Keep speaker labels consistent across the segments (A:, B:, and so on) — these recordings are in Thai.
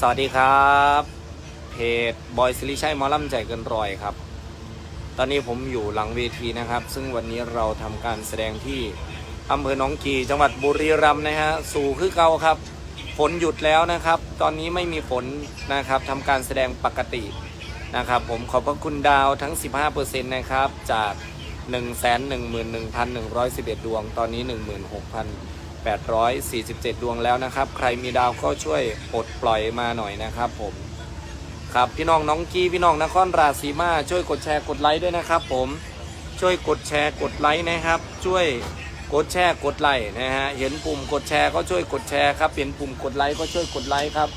A: สวัสดีครับ เพจบอยซิลิชัยมอลำใจเกินรอยครับ ตอนนี้ผมอยู่หลังเวทีนะครับ ซึ่งวันนี้เราทำการแสดงที่อำเภอหนองกีจังหวัดบุรีรัมย์นะฮะสู่คือเก่าครับ ฝนหยุดแล้วนะครับ ตอนนี้ไม่มีฝนนะครับทำการแสดงปกตินะครับ ผมขอบพระคุณดาวทั้ง 15%นะครับจาก 111,111ดวง ตอนนี้10,600 847 ดวงแล้วนะครับ ใครมีดาวก็ช่วยปลดปล่อยมาหน่อยนะครับผมครับพี่น้องน้องกี้พี่น้องนครราชสีมาช่วยกดแชร์กดไลค์ด้วยนะครับ ผมช่วยกดแชร์กดไลค์นะครับ ช่วยกดแชร์กดไลค์นะฮะเห็นปุ่มกดแชร์ก็ช่วยกดแชร์ครับเห็นปุ่มกดไลค์ก็ช่วยกดไลค์ครับ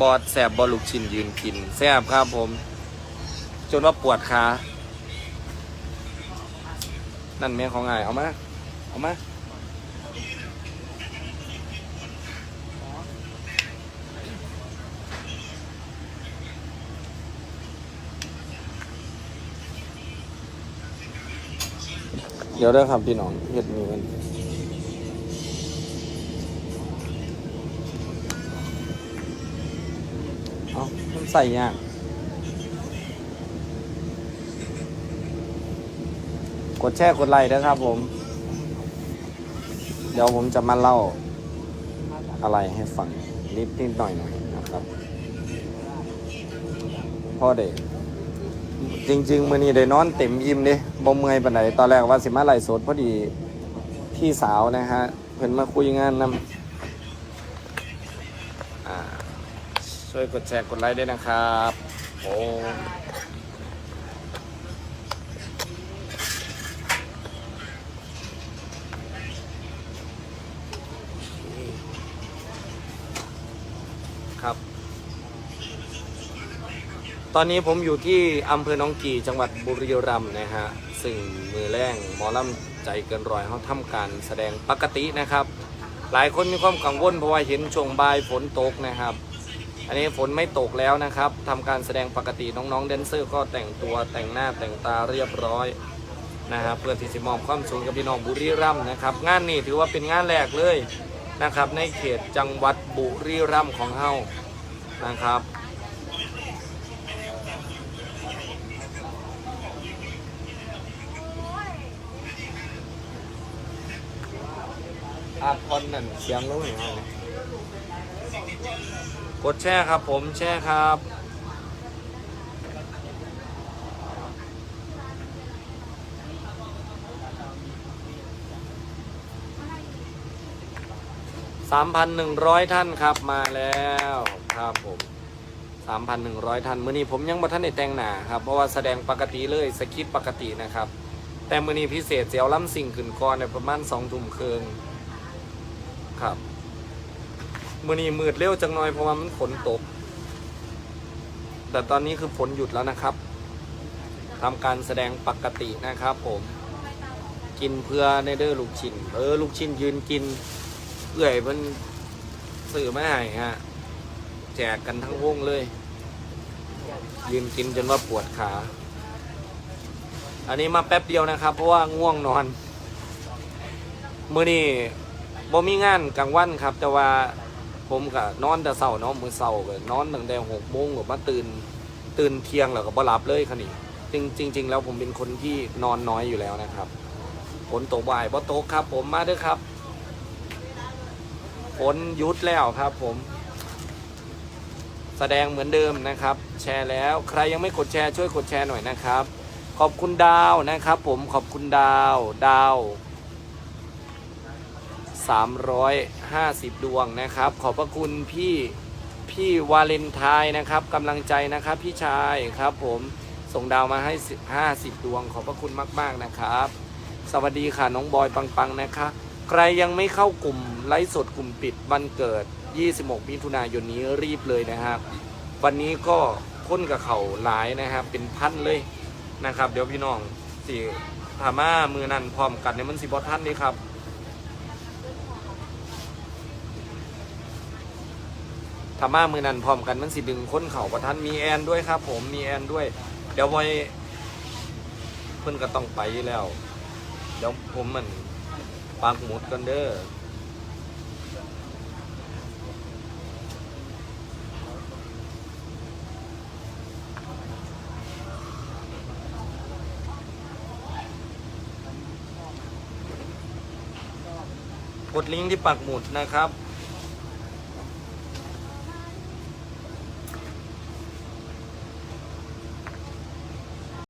A: บอดแสบบอลูกชินยืนกินแสบครับผม จนว่าปวดขา นั่นแม่ของไงเอามา เอามาเดี๋ยวได้ครับพี่น้องเห็ดมีกันเอามันใส่ยาก กดแชร์กดไลค์นะครับผม เดี๋ยวผมจะมาเล่าอะไรให้ฟังนิดนิดหน่อยหน่อยนะครับพ่อเด็กจริง ๆ มื่อนี้ได้นอนเต็มอิ่มเด้บ่เมื่อยปานใดตอนแรกว่าสิมาไล่สดพอดีพี่สาวนะฮะ เพิ่นมาคุยงานนำอ่าช่วยกดแชร์กดไลค์ด้วยนะครับ โอ้ ครับ ตอนนี้ผมอยู่ที่อำเภอหนองกี่จังหวัดบุรีรัมย์นะฮะซึ่งมือแรงหมอลำใจเกินร้อยเขาทำการแสดงปกตินะครับ หลายคนมีความกังวลเพราะว่าเห็นช่วงบ่ายฝนตกนะครับ อันนี้ฝนไม่ตกแล้วนะครับทำการแสดงปกติน้องๆแดนเซอร์ก็แต่งตัวแต่งหน้าแต่งตาเรียบร้อยนะครับเพื่อที่จะมอบความสุขกับพี่น้องบุรีรัมย์นะครับ งานนี้ถือว่าเป็นงานแรกเลย นะครับ ในเขตจังหวัดบุรีรัมย์ของเฮานะครับ อาคอนนั่นเสียงรู้เห็นไหมกดแช่ครับผมแช่ครับ 3,100 ท่านครับมาแล้วครับผม3,100 ท่านมื้อนี้ผมยังบ่ท่านได้แต่งหน้าครับเพราะว่าแสดงปกติเลยสคริปต์ปกตินะครับ แต่มื้อนี้พิเศษเสียวล้ำสิ่งขึ้นก่อนในประมาณ2ทุ่มครึ่งครับมือนี้มืดเร็วจังหน่อยเพราะว่ามันฝนตก แต่ตอนนี้คือฝนหยุดแล้วนะครับทำการแสดงปกตินะครับผม กินเพื่อในเด้อลูกชิ้นเออลูกชิ้นยืนกิน เอื่อยเพิ่นสื่อไม่ให้ฮะแจกกันทั้งวงเลย ยืนกินจนว่าปวดขา อันนี้มาแป๊บเดียวนะครับ เพราะว่าง่วงนอน มือนี้บ่มีงานกลางวันครับ แต่ว่าผมก็นอนแต่เช้าเนาะมือเช้าก็นอนตั้งแต่หกโมงก็มาตื่น ตื่นเที่ยงแล้วก็บ่หลับเลยคันนี้จริงจริง ๆ แล้วผมเป็นคนที่นอนน้อยอยู่แล้วนะครับฝนตกบ่ายบ่ตกครับ ผมมาเด้อครับ ฝนยุดแล้วครับผม แสดงเหมือนเดิมนะครับ แชร์แล้วใครยังไม่กดแชร์ช่วยกดแชร์หน่อยนะครับ ขอบคุณดาวนะครับ ผมขอบคุณดาว ดาว 350 ดวงนะครับ ขอบพระคุณพี่พี่วาเลนไทน์นะครับกำลังใจนะครับพี่ชายครับผมส่งดาวมาให้ 50 ดวงขอบพระคุณมาก ๆ นะครับ สวัสดีค่ะ น้องบอยปัง ๆ นะคะ ใครยังไม่เข้ากลุ่มไลฟ์สดกลุ่มปิดวันเกิด 26 มิถุนายนนี้รีบเลยนะครับ วันนี้ก็ค้นกับเขาหลายนะครับ เป็นพันเลยนะครับ เดี๋ยวพี่น้องสิถามามือนันพร้อมกันในยมันสิบอท่านนี่ครับธรรมามือนันพร้อมกันมันสิดึงค้นเข่าประทันมีแอนด้วยครับ ผมมีแอนด้วย เดี๋ยวไว้เพิ่อนก็ต้องไปแล้วเดี๋ยวผมมัน ปักหมุดกันเด้อกดลิงก์ที่ปักหมุดนะครับ